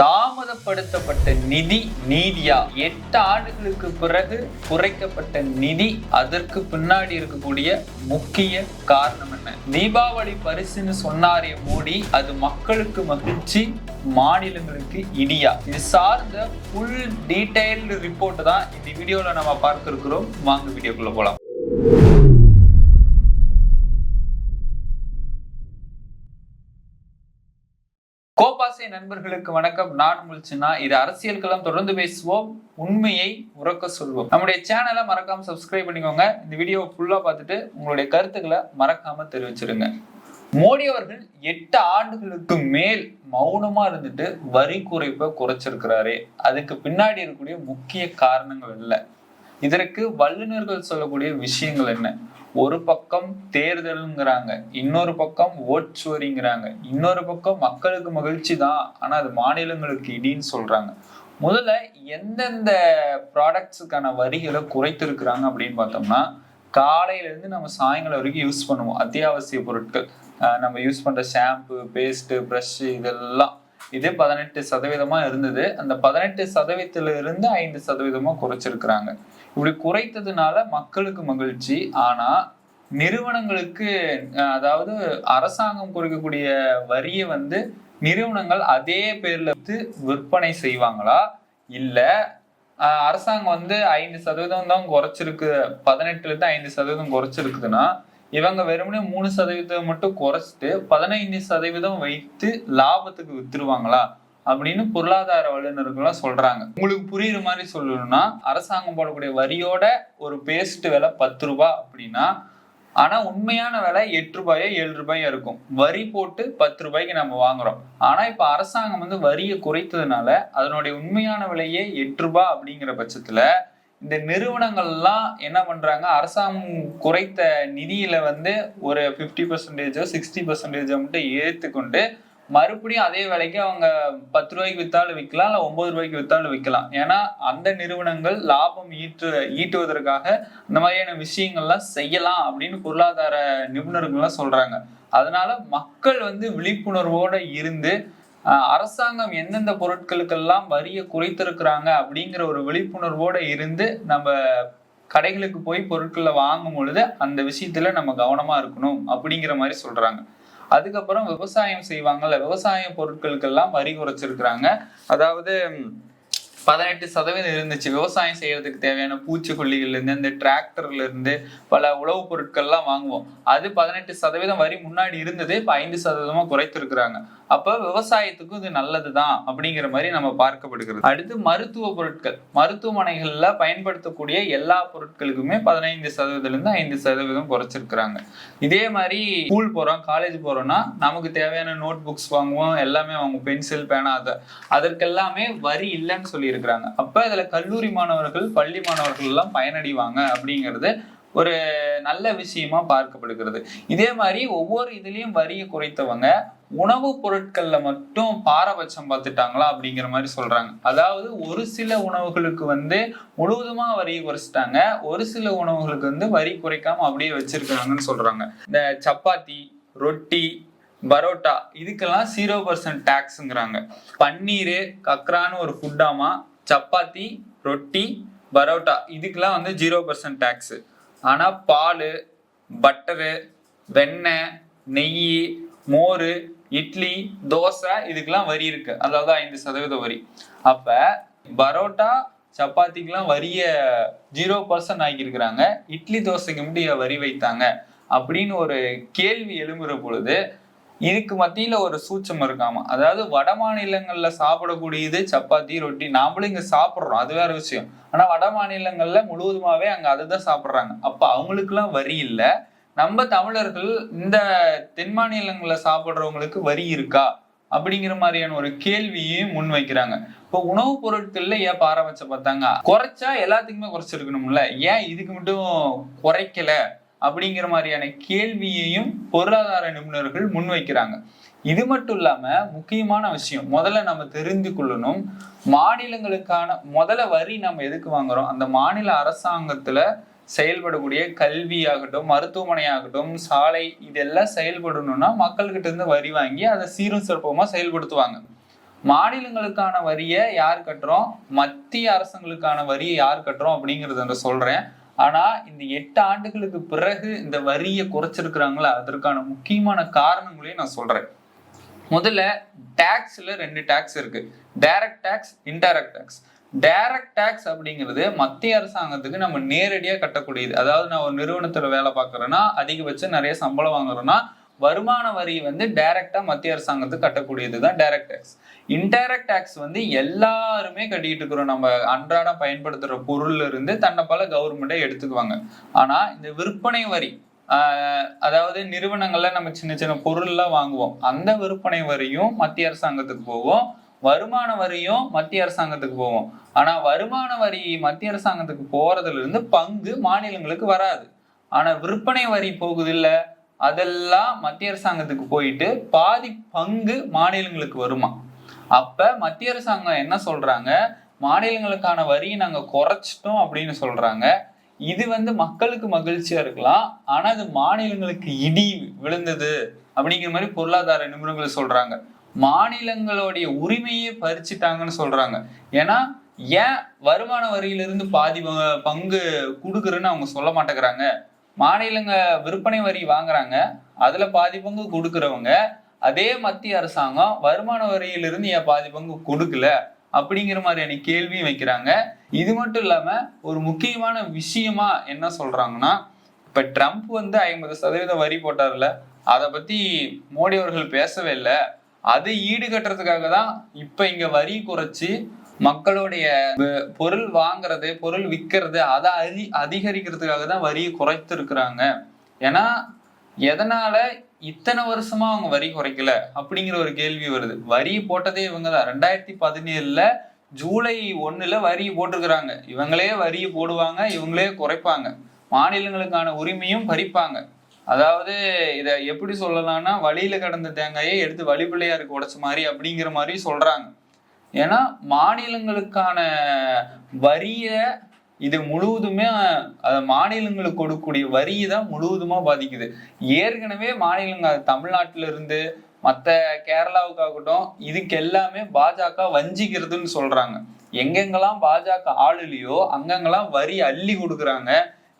தாமதப்படுத்தப்பட்ட நிதி நீதியா? எட்டு ஆண்டுகளுக்கு பிறகு குறைக்கப்பட்ட நிதி அதற்கு பின்னாடி இருக்கக்கூடிய முக்கிய காரணம் என்ன? தீபாவளி பரிசுன்னு சொன்னாரே மோடி அது மக்களுக்கு மகிழ்ச்சி மாநிலங்களுக்கு இடியா? இது சார்ந்த ஃபுல் டீடைல்டு ரிப்போர்ட் தான் இந்த வீடியோல நம்ம பார்த்துருக்கிறோம். வாங்க வீடியோக்குள்ள போலாம். பேராசை நண்பர்களுக்கு வணக்கம். நான் முழிச்சுனா இது அரசியல் களம். தொடர்ந்து பேசுவோம். உண்மையை உறக்க சொல்வோம். நம்முடைய சேனலை மறக்காம சப்ஸ்கிரைப் பண்ணிக்கோங்க. இந்த வீடியோவை ஃபுல்லா பார்த்துட்டு உங்களுடைய கருத்துக்களை மறக்காம தெரிவிச்சிருங்க. மோடி அவர்கள் எட்டு ஆண்டுகளுக்கு மேல் மௌனமா இருந்துட்டு வரி குறைப்பை குறைச்சிருக்கிறாரே. அதுக்கு பின்னாடி இருக்கக்கூடிய முக்கிய காரணங்கள் இல்லை இதற்கு வல்லுநர்கள் சொல்லக்கூடிய விஷயங்கள் என்ன? ஒரு பக்கம் தேர்தலுங்கிறாங்க இன்னொரு பக்கம் ஓட்சுவரிங்கிறாங்க இன்னொரு பக்கம் மக்களுக்கு மகிழ்ச்சி தான் ஆனா அது மாநிலங்களுக்கு இடின்னு சொல்றாங்க. முதல்ல எந்தெந்த ப்ராடக்ட்ஸுக்கான வரிகளை குறைத்திருக்கிறாங்க அப்படின்னு பார்த்தோம்னா காலையில இருந்து நம்ம சாயங்காலம் வரைக்கும் யூஸ் பண்ணுவோம். அத்தியாவசிய பொருட்கள் நம்ம யூஸ் பண்ற ஷாம்பு பேஸ்ட்டு ப்ரஷ் இதெல்லாம். இதே பதினெட்டு சதவீதமா இருந்தது. அந்த பதினெட்டு சதவீதத்துல இருந்து ஐந்து சதவீதமா குறைச்சிருக்கிறாங்க. இப்படி குறைத்ததுனால மக்களுக்கு மகிழ்ச்சி ஆனா நிறுவனங்களுக்கு அதாவது அரசாங்கம் குறைக்கக்கூடிய வரியை வந்து நிறுவனங்கள் அதே பேர்ல வந்து விற்பனை செய்வாங்களா? இல்ல அரசாங்கம் வந்து ஐந்து சதவீதம் தான் குறைச்சிருக்கு பதினெட்டுல இருந்து ஐந்து சதவீதம் குறைச்சிருக்குதுன்னா இவங்க வெறுமனே மூணு சதவீதம் மட்டும் குறைச்சிட்டு பதினைந்து சதவீதம் வைத்து லாபத்துக்கு வித்துருவாங்களா? அப்படின்னு பொருளாதார வல்லுநர்கள்லாம் சொல்றாங்க. உங்களுக்கு புரியுற மாதிரி சொல்லணும்னா அரசாங்கம் போடக்கூடிய வரியோட ஒரு பேஸ்ட் விலை பத்து ரூபாய் அப்படின்னா ஆனா உண்மையான விலை எட்டு ரூபாயோ ஏழு ரூபாயோ இருக்கும். வரி போட்டு பத்து ரூபாய்க்கு நம்ம வாங்குறோம். ஆனா இப்ப அரசாங்கம் வந்து வரியை குறைத்ததுனால அதனுடைய உண்மையான விலையே எட்டு ரூபாய் அப்படிங்கிற பட்சத்துல இந்த நிறுவனங்கள்லாம் என்ன பண்றாங்க? அரசாங்கம் குறைத்த நிதியில வந்து ஒரு ஃபிஃப்டி பர்சன்டேஜோ சிக்ஸ்டி பர்சன்டேஜோ மட்டும் ஏற்றுக்கொண்டு மறுபடியும் அதே விலைக்கு அவங்க பத்து ரூபாய்க்கு வித்தாலும் விற்கலாம் இல்லை ஒன்பது ரூபாய்க்கு வித்தாலும் விற்கலாம். ஏன்னா அந்த நிறுவனங்கள் லாபம் ஈட்டு ஈட்டுவதற்காக இந்த மாதிரியான விஷயங்கள்லாம் செய்யலாம் அப்படின்னு பொருளாதார நிபுணர்கள்லாம் சொல்றாங்க. அதனால மக்கள் வந்து விழிப்புணர்வோட இருந்து அரசாங்கம் எந்தெந்த பொருட்களுக்கெல்லாம் வரியை குறைத்திருக்கிறாங்க அப்படிங்கிற ஒரு விழிப்புணர்வோட இருந்து நம்ம கடைகளுக்கு போய் பொருட்களை வாங்கும் பொழுது அந்த விஷயத்துல நம்ம கவனமா இருக்கணும் அப்படிங்கிற மாதிரி சொல்றாங்க. அதுக்கப்புறம் விவசாயம் செய்வாங்கல்ல விவசாய பொருட்களுக்கெல்லாம் வரி குறைச்சிருக்கிறாங்க. அதாவது பதினெட்டு சதவீதம் இருந்துச்சு. விவசாயம் செய்யறதுக்கு தேவையான பூச்சிக்கொல்லிகள்லேருந்து இந்த டிராக்டர்ல இருந்து பல உழவுப் பொருட்கள்லாம் வாங்குவோம். அது பதினெட்டு சதவீதம் வரி முன்னாடி இருந்தது. இப்போ ஐந்து சதவீதமாக குறைத்திருக்கிறாங்க. அப்ப விவசாயத்துக்கும் இது நல்லதுதான் அப்படிங்கிற மாதிரி நம்ம பார்க்கப்படுகிறது. அடுத்து மருத்துவ பொருட்கள். மருத்துவமனைகள்ல பயன்படுத்தக்கூடிய எல்லா பொருட்களுக்குமே பதினைந்து சதவீதத்துல இருந்து ஐந்து சதவீதம் குறைச்சிருக்கிறாங்க. இதே மாதிரி ஸ்கூல் போறோம் காலேஜ் போறோம்னா நமக்கு தேவையான நோட் புக்ஸ் வாங்குவோம். எல்லாமே வாங்குவோம். பென்சில் பேனா அதை அதற்கெல்லாமே வரி இல்லைன்னு இருக்கிறாங்க. அப்ப இதுல கல்லூரி மாணவர்கள் பள்ளி மாணவர்கள் எல்லாம் பயனடைவாங்க அப்படிங்கிறது ஒரு நல்ல விஷயமா பார்க்கப்படுகிறது. இதே மாதிரி ஒவ்வொரு இதுலயும் வரியை குறைத்தவங்க உணவுப் பொருட்கள்ல மட்டும் பாரபட்சம் பார்த்துட்டாங்களா அப்படிங்கிற மாதிரி சொல்றாங்க. அதாவது ஒரு சில உணவுகளுக்கு வந்து முழுவதுமா வரி குறைச்சிட்டாங்க. ஒரு சில உணவுகளுக்கு வந்து வரி குறைக்காம அப்படியே வச்சிருக்காங்கன்னு சொல்றாங்க. இந்த சப்பாத்தி ரொட்டி பரோட்டா இதுக்கெல்லாம் ஜீரோ பர்சன்ட் டேக்ஸுங்கிறாங்க பன்னீர் கக்ரான்னு ஒரு ஃபுட்டாமா சப்பாத்தி ரொட்டி பரோட்டா இதுக்கெல்லாம் வந்து ஜீரோ பர்சன்ட் டேக்ஸு ஆனால் பால் பட்டரு வெண்ணெய் நெய் மோர் இட்லி தோசை இதுக்கெல்லாம் வரி இருக்கு. அதாவது ஐந்து சதவீத வரி. அப்ப பரோட்டா சப்பாத்திக்கெல்லாம் வரிய ஜீரோ பர்சன்ட் ஆக்கியிருக்கிறாங்க. இட்லி தோசைக்கு முடிய வரி வைத்தாங்க. அப்படின்னு ஒரு கேள்வி எழும்புற பொழுது இதுக்கு மத்தியில ஒரு சூட்சம் இருக்காமா? அதாவது வட மாநிலங்கள்ல சாப்பிடக்கூடியது சப்பாத்தி ரொட்டி நாமளும் இங்க சாப்பிடுறோம். அது வேற விஷயம். ஆனா வட மாநிலங்கள்ல முழுவதுமாவே அங்க அதுதான் சாப்பிடுறாங்க. அப்ப அவங்களுக்குலாம் வரி இல்லை. நம்ம தமிழர்கள் இந்த தென் மாநிலங்கள்ல சாப்பிடுறவங்களுக்கு வரி இருக்கா? அப்படிங்கிற மாதிரியான ஒரு கேள்வியையும் முன் வைக்கிறாங்க. இப்போ உணவுப் பொருட்கள்ல ஏன் பாரபட்சம் பார்த்தாங்க? குறைச்சா எல்லாத்துக்குமே குறைச்சிருக்கணும்ல. ஏன் இதுக்கு மட்டும் குறைக்கல? அப்படிங்கிற மாதிரியான கேள்வியையும் பொருளாதார நிபுணர்கள் முன்வைக்கிறாங்க. இது மட்டும் இல்லாம முக்கியமான விஷயம் முதல்ல நம்ம தெரிந்து கொள்ளணும் மாநிலங்களுக்கான முதல்ல வரி நம்ம எதுக்கு வாங்குறோம்? அந்த மாநில அரசாங்கத்துல செயல்படக்கூடிய கல்வி ஆகட்டும் மருத்துவமனை ஆகட்டும் சாலை இதெல்லாம் செயல்படணும்னா மக்கள்கிட்ட இருந்து வரி வாங்கி அதை சீரும் சிறப்பமா செயல்படுத்துவாங்க. மாநிலங்களுக்கான வரியை யார் கட்டுறோம்? மத்திய அரசுங்களுக்கான வரியை யார் கட்டுறோம் அப்படிங்கறத சொல்றேன். ஆனா இந்த எட்டு ஆண்டுகளுக்கு பிறகு இந்த வரியை குறைச்சிருக்கிறாங்களா? அதற்கான முக்கியமான காரணங்களையும் நான் சொல்றேன். முதல்ல டேக்ஸ்ல ரெண்டு டேக்ஸ் இருக்கு. Direct tax indirect tax direct tax அப்படிங்கிறது மத்திய அரசாங்கத்துக்கு நம்ம நேரடியாக கட்டக்கூடியது. அதாவது நான் ஒரு நிறுவனத்தில் வேலை பார்க்குறேன்னா அதிகபட்சம் நிறைய சம்பளம் வாங்குறேன்னா வருமான வரி வந்து டைரக்டா மத்திய அரசாங்கத்துக்கு கட்டக்கூடியது தான் டைரக்ட் டேக்ஸ் இன்டைரக்ட் டேக்ஸ் வந்து எல்லாருமே கட்டிட்டு இருக்கிறோம். நம்ம அன்றாடம் பயன்படுத்துற பொருள்ல இருந்து தன்னை பல கவர்மெண்ட்டை எடுத்துக்குவாங்க. ஆனா இந்த விற்பனை வரி அதாவது நிறுவனங்கள்ல நம்ம சின்ன சின்ன பொருள்லாம் வாங்குவோம். அந்த விற்பனை வரியும் மத்திய அரசாங்கத்துக்கு போவோம் வருமான வரியும் மத்திய அரசாங்கத்துக்கு போவோம் ஆனா வருமான வரி மத்திய அரசாங்கத்துக்கு போறதுல இருந்து பங்கு மாநிலங்களுக்கு வராது. ஆனா விற்பனை வரி போகுது இல்லை அதெல்லாம் மத்திய அரசாங்கத்துக்கு போயிட்டு பாதி பங்கு மாநிலங்களுக்கு வருமா? அப்ப மத்திய அரசாங்கம் என்ன சொல்றாங்க? மாநிலங்களுக்கான வரியை நாங்க குறைச்சிட்டோம் அப்படின்னு சொல்றாங்க. இது வந்து மக்களுக்கு மகிழ்ச்சியா இருக்கலாம். ஆனா அது மாநிலங்களுக்கு இடி விழுந்தது அப்படிங்கிற மாதிரி பொருளாதார நிபுணர்கள் சொல்றாங்க. மாநிலங்களுடைய உரிமையை பறிச்சுட்டாங்கன்னு சொல்றாங்க. ஏன்னா ஏன் வருமான வரியிலிருந்து பாதி பங்கு கொடுக்குறேன்னு அவங்க சொல்ல மாட்டேங்கிறாங்க? மாநிலங்க விற்பனை வரி வாங்குறாங்க. அதுல பாதி பங்கு கொடுக்குறவங்க. அதே மத்திய அரசாங்கம் வருமான வரியிலிருந்து ஏன் பாதி பங்கு கொடுக்கல? அப்படிங்கிற மாதிரியான கேள்வியும் வைக்கிறாங்க. இது மட்டும் இல்லாம ஒரு முக்கியமான விஷயமா என்ன சொல்றாங்கன்னா இப்ப ட்ரம்ப் வந்து ஐம்பது சதவீதம் வரி போட்டார்ல. அதை பத்தி மோடி அவர்கள் பேசவே இல்லை. அதை ஈடுகட்டுறதுக்காக தான் இப்ப இங்க வரி குறைச்சு மக்களுடைய பொருள் வாங்குறது பொருள் விற்கிறது அதை அதி அதிகரிக்கிறதுக்காக தான் வரியை குறைத்திருக்கிறாங்க. ஏன்னா எதனால இத்தனை வருஷமா அவங்க வரி குறைக்கல அப்படிங்கிற ஒரு கேள்வி வருது. வரி போட்டதே இவங்க தான் ரெண்டாயிரத்தி பதினேழுல ஜூலை ஒண்ணுல வரி போட்டிருக்கிறாங்க. இவங்களே வரியை போடுவாங்க இவங்களே குறைப்பாங்க. மாநிலங்களுக்கான உரிமையும் பறிப்பாங்க. அதாவது இதை எப்படி சொல்லலாம்னா வழியில கடந்த தேங்காயை எடுத்து வழிபிள்ளையாருக்கு உடைச்ச மாதிரி அப்படிங்கிற மாதிரி சொல்றாங்க. ஏன்னா மாநிலங்களுக்கான வரிய இது முழுவதுமே அது மாநிலங்களுக்கு கொடுக்கக்கூடிய வரியை தான் முழுவதுமா பாதிக்குது. ஏற்கனவே மாநிலங்கள் தமிழ்நாட்டில இருந்து மற்ற கேரளாவுக்காகட்டும் இதுக்கு எல்லாமே பாஜக வஞ்சிக்கிறதுன்னு சொல்றாங்க. எங்கெங்கெல்லாம் பாஜக ஆளுலையோ அங்கங்கெல்லாம் வரி அள்ளி கொடுக்குறாங்க.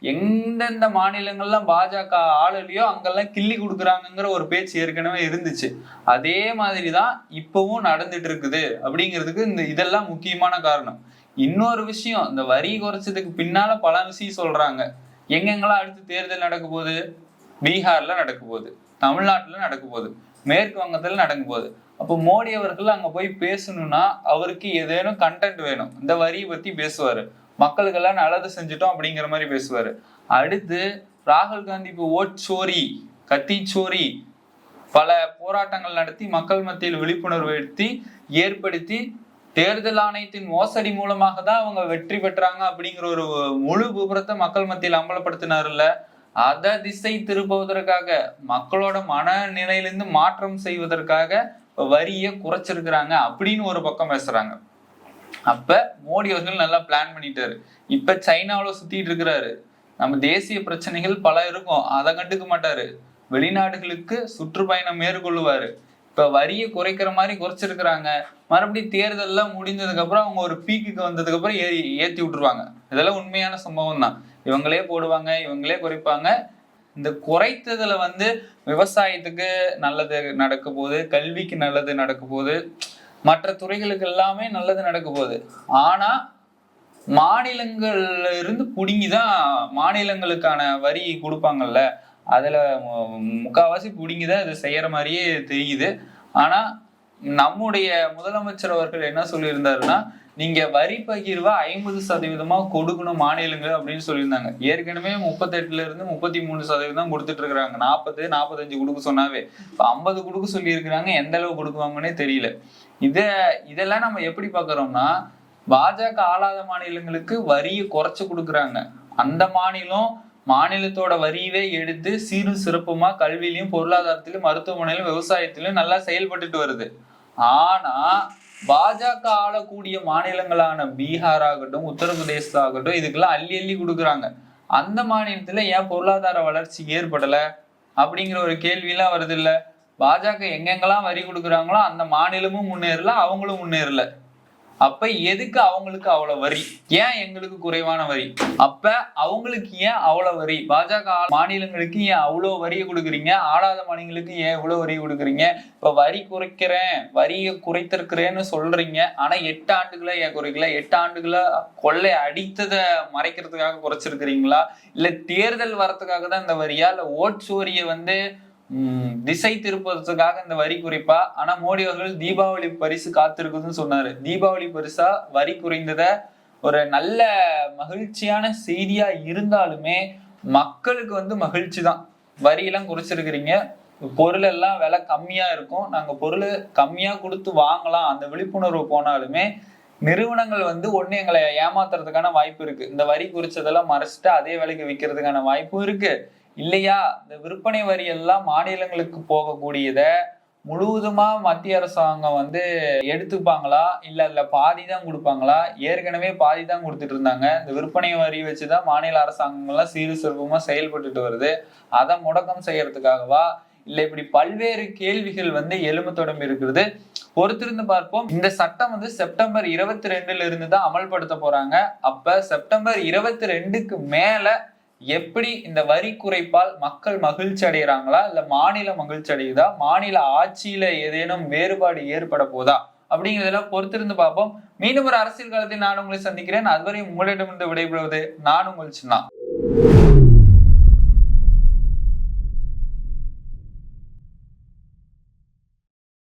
எந்தெந்த மாநிலங்கள்லாம் பாஜக ஆளலையோ அங்கெல்லாம் கிள்ளி கொடுக்குறாங்கங்கிற ஒரு பேச்சு ஏற்கனவே இருந்துச்சு. அதே மாதிரி தான் இப்பவும் நடந்துட்டு இருக்குது அப்படிங்கிறதுக்கு இந்த இதெல்லாம் முக்கியமான காரணம். இன்னொரு விஷயம் இந்த வரி குறைச்சதுக்கு பின்னால பல விஷயம் சொல்றாங்க. எங்கெங்கெல்லாம் அடுத்து தேர்தல் நடக்க போகுது? பீகார்ல நடக்க போகுது. தமிழ்நாட்டுல நடக்க போகுது. மேற்கு வங்கத்துல நடக்க போகுது. அப்போ மோடி அவர்கள் அங்க போய் பேசணும்னா அவருக்கு ஏதேனும் கண்டென்ட் வேணும். இந்த வரியை பத்தி பேசுவாரு. மக்களுக்கெல்லாம் நல்லது செஞ்சுட்டோம் அப்படிங்கிற மாதிரி பேசுவாரு. அடுத்து ராகுல் காந்தி இப்போ ஓட் சோரி கத்தி சோரி பல போராட்டங்கள் நடத்தி மக்கள் மத்தியில் விழிப்புணர்வு எடுத்தி ஏற்படுத்தி தேர்தல் ஆணையத்தின் மோசடி மூலமாக தான் அவங்க வெற்றி பெற்றாங்க அப்படிங்கிற ஒரு முழு விபரத்தை மக்கள் மத்தியில் அம்பலப்படுத்தினார்ல அதை திசை திருப்புவதற்காக மக்களோட மனநிலையிலிருந்து மாற்றம் செய்வதற்காக வரியை குறைச்சிருக்கிறாங்க அப்படின்னு ஒரு பக்கம் பேசுறாங்க. அப்ப மோடி அவர்கள் நல்லா பிளான் பண்ணிட்டாரு. இப்ப சைனாவுல சுத்திட்டு இருக்கிறாரு. நம்ம தேசிய பிரச்சனைகள் பல இருக்கும். அதை கண்டுக்க மாட்டாரு. வெளிநாடுகளுக்கு சுற்றுப்பயணம் மேற்கொள்ளுவாரு. இப்ப வரியை குறைக்கிற மாதிரி குறைச்சிருக்கிறாங்க. மறுபடியும் தேர்தல்லாம் முடிந்ததுக்கு அப்புறம் அவங்க ஒரு பீக்குக்கு வந்ததுக்கு அப்புறம் ஏறி ஏத்தி விட்டுருவாங்க. இதெல்லாம் உண்மையான சம்பவம் தான். இவங்களே போடுவாங்க இவங்களே குறைப்பாங்க. இந்த குறைத்ததுல வந்து விவசாயத்துக்கு நல்லது நடக்க போகுது கல்விக்கு நல்லது நடக்க போகுது. மற்ற துறைகளுக்கு எல்லாமே நல்லது நடக்க போகுது. ஆனா மாநிலங்கள்ல இருந்து புடுங்கி தான் மாநிலங்களுக்கான வரி கொடுப்பாங்கல்ல. அதுல முக்கால்வாசி முக்காவாசி புடுங்கி தான் இது செய்யற மாதிரியே தெரியுது. ஆனா நம்முடைய முதலமைச்சர் அவர்கள் என்ன சொல்லியிருந்தாருன்னா நீங்க வரி பகிர்வை ஐம்பது சதவீதமா கொடுக்கணும் மாநிலங்கள் அப்படின்னு சொல்லியிருந்தாங்க. ஏற்கனவே முப்பத்தெட்டுல இருந்து முப்பத்தி மூணு சதவீதம் கொடுத்துட்டு இருக்கிறாங்க நாற்பது நாற்பத்தஞ்சு கொடுக்க சொன்னாவே. இப்ப ஐம்பது கொடுக்க சொல்லியிருக்கிறாங்க. எந்த அளவு கொடுக்குவாங்கன்னே தெரியல. இத இதெல்லாம் நம்ம எப்படி பாக்குறோம்னா பாஜக ஆளாத மாநிலங்களுக்கு வரியை குறைச்சு கொடுக்குறாங்க. அந்த மாநிலம் மாநிலத்தோட வரியவே எடுத்து சீரு சிறப்புமா கல்வியிலையும் பொருளாதாரத்திலும் மருத்துவமனையிலும் விவசாயத்திலும் நல்லா செயல்பட்டுட்டு வருது. ஆனா பாஜக ஆளக்கூடிய மாநிலங்களான பீகார் ஆகட்டும் உத்தரப்பிரதேச ஆகட்டும் இதுக்கெல்லாம் அள்ளி அள்ளி கொடுக்குறாங்க. அந்த மாநிலத்துல ஏன் பொருளாதார வளர்ச்சி ஏற்படல? அப்படிங்கிற ஒரு கேள்வியெல்லாம் வருது இல்லை? பாஜக எங்கெங்கெல்லாம் வரி கொடுக்குறாங்களோ அந்த மாநிலமும் முன்னேறல அவங்களும் முன்னேறல. அப்ப எதுக்கு அவங்களுக்கு அவ்வளவு வரி? ஏன் எங்களுக்கு குறைவான வரி? அப்ப அவங்களுக்கு ஏன் அவ்வளவு வரி? பாஜக மாநிலங்களுக்கு ஏன் அவ்வளவு வரியை கொடுக்குறீங்க? ஆளாத மாநிலங்களுக்கு ஏன் இவ்வளவு வரி கொடுக்குறீங்க? இப்ப வரி குறைக்கிறேன் வரியை குறைத்திருக்கிறேன்னு சொல்றீங்க. ஆனா எட்டு ஆண்டுகளை ஏன் குறைக்கல? எட்டு ஆண்டுகளை கொள்ளை அடித்ததை மறைக்கிறதுக்காக குறைச்சிருக்கிறீங்களா? இல்ல தேர்தல் வரத்துக்காக தான் இந்த வரியா? இல்ல ஓட் சோரியை வந்து திசை திருப்பதற்காக இந்த வரி குறைப்பா. ஆனா மோடி அவர்கள் தீபாவளி பரிசு காத்திருக்குதுன்னு சொன்னாரு. தீபாவளி பரிசா வரி குறைந்தத ஒரு நல்ல மகிழ்ச்சியான செய்தியா இருந்தாலுமே மக்களுக்கு வந்து மகிழ்ச்சி தான். வரியெல்லாம் குறைச்சிருக்கிறீங்க. பொருள் எல்லாம் விலை கம்மியா இருக்கும். நாங்க பொருள் கம்மியா கொடுத்து வாங்கலாம். அந்த விழிப்புணர்வு போனாலுமே நிறுவனங்கள் வந்து ஒண்ணு எங்களை ஏமாத்துறதுக்கான வாய்ப்பு இருக்கு. இந்த வரி குறிச்சதெல்லாம் மறைச்சிட்டு அதே விலைக்கு விற்கிறதுக்கான வாய்ப்பும் இருக்கு. இல்லையா? இந்த விற்பனை வரி எல்லாம் மாநிலங்களுக்கு போகக்கூடியத முழுவதுமா மத்திய அரசாங்கம் வந்து எடுத்துப்பாங்களா? இல்ல அதுல பாதி தான் கொடுப்பாங்களா? ஏற்கனவே பாதி தான் கொடுத்துட்டு இருந்தாங்க. இந்த விற்பனை வரி வச்சுதான் மாநில அரசாங்கங்கள்லாம் சீரு சிறப்புமா செயல்பட்டுட்டு வருது. அதை முடக்கம் செய்யறதுக்காகவா? இல்ல இப்படி பல்வேறு கேள்விகள் வந்து எலும்பு தொடம்பு இருக்கிறது. பொறுத்திருந்து பார்ப்போம். இந்த சட்டம் வந்து செப்டம்பர் இருபத்தி ரெண்டுல இருந்து தான் அமல்படுத்த போறாங்க. அப்ப செப்டம்பர் இருபத்தி ரெண்டுக்கு மேல எப்படி இந்த வரி குறைப்பால் மக்கள் மகிழ்ச்சி அடைகிறாங்களா இல்ல மாநிலம் மகிழ்ச்சி அடையுதா? மாநில ஆட்சியில ஏதேனும் வேறுபாடு ஏற்பட போதா? அப்படிங்கிறதெல்லாம் பொறுத்திருந்து பார்ப்போம். மீண்டும் ஒரு அரசியல் காலத்தில் நான் உங்களை சந்திக்கிறேன். அதுவரை உங்களிடமிருந்து விடைபெறுவது நான் உங்கள் சின்ன.